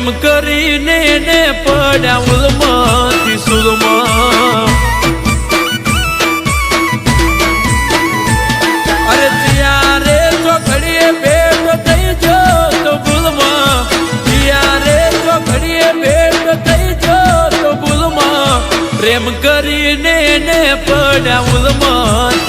પ્રેમ કરીને ને પડ્યા ઉલમાં ત્રિશુલમાં અરે ત્યારે તો ઘડીએ ભેટો થઈ ગયો તો ભૂલમાં ત્યારે તો પ્રેમ કરીને ને પડ્યા ઉલમાં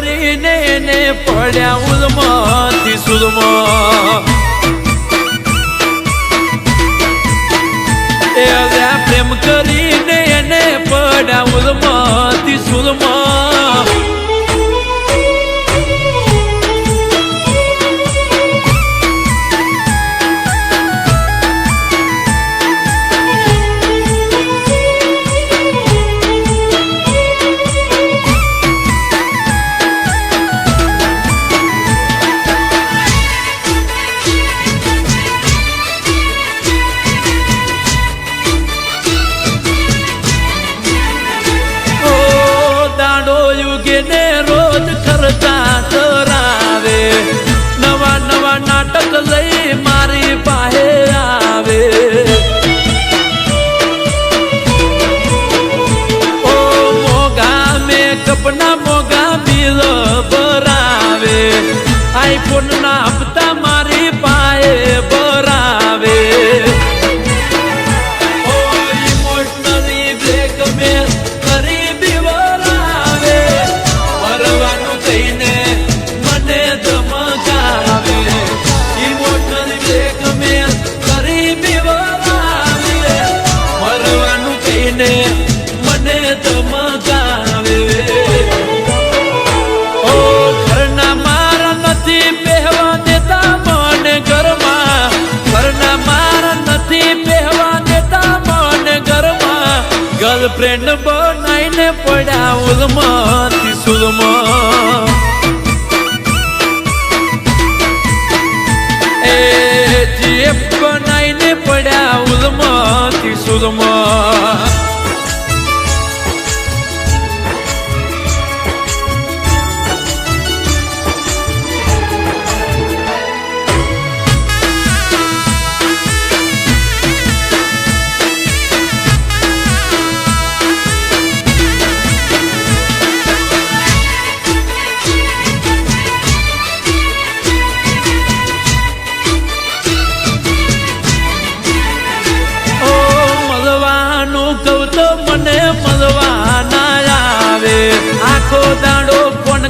કરીને એને પડ્યા ઉલમાં ત્રિશુલમાં એ અલ્યા પ્રેમ કરીને એને પડ્યા ઉલમાં ત્રિશુલમાં યુગે ને રોજ કરતા કરાવે નવા નવા નાટક લઈ મારી પાસે આવે. ઓ મોગા મેકઅપ ના મોગા બિલ ભરાવે. આઈફોન ના ગર્લફ્રેન્ડ બનાઈને પડ્યા ઉલમાં ત્રિશુલમાં એ જીએફ બનાઈને પડ્યા ઉલમાં ત્રિશુલમાં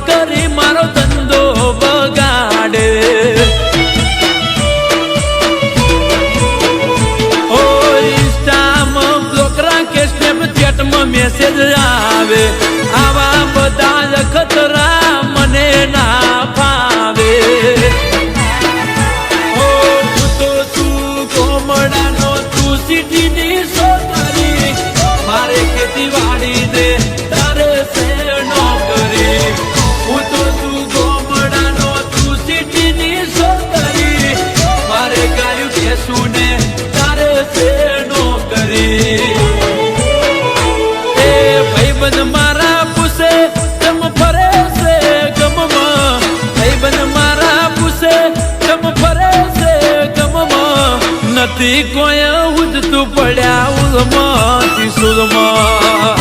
કરી મારો ધંધો બગાડે. ઓ ઇન્સ્ટામાં બ્લોક રાખે સ્નેપચેટમાં મેસેજ આવે. આવા બધા લખતરા નથી કોઈ ઉજતું પડ્યા ઉલમાં ત્રિશુલમાં